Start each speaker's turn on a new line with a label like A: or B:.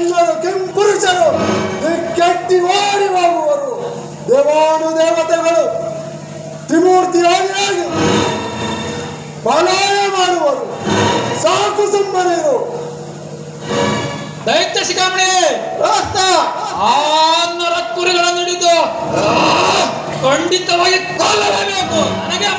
A: ಇಲ್ಲದ ಕೆಂಪುರುಷರು ಕೆಟ್ಟಿ ಓಡಿ ಹೋಗುವರು ದೇವಾನು ದೇವತೆಗಳು ತ್ರಿಮೂರ್ತಿಯಾಗಿ ಪಲಾಯ ಮಾಡುವರು. ಸಾಕು ಸುಮ್ಮನಿರು.
B: ದೈತ್ಯ ಶಿಖಾಮಣಿ
A: ರಾಸ್ತ.
B: ಆ ಕುರಿಗಳನ್ನು ಹಿಡಿದು ಖಂಡಿತವಾಗಿ ಕೊಲ್ಲಲೇಬೇಕು ನನಗೆ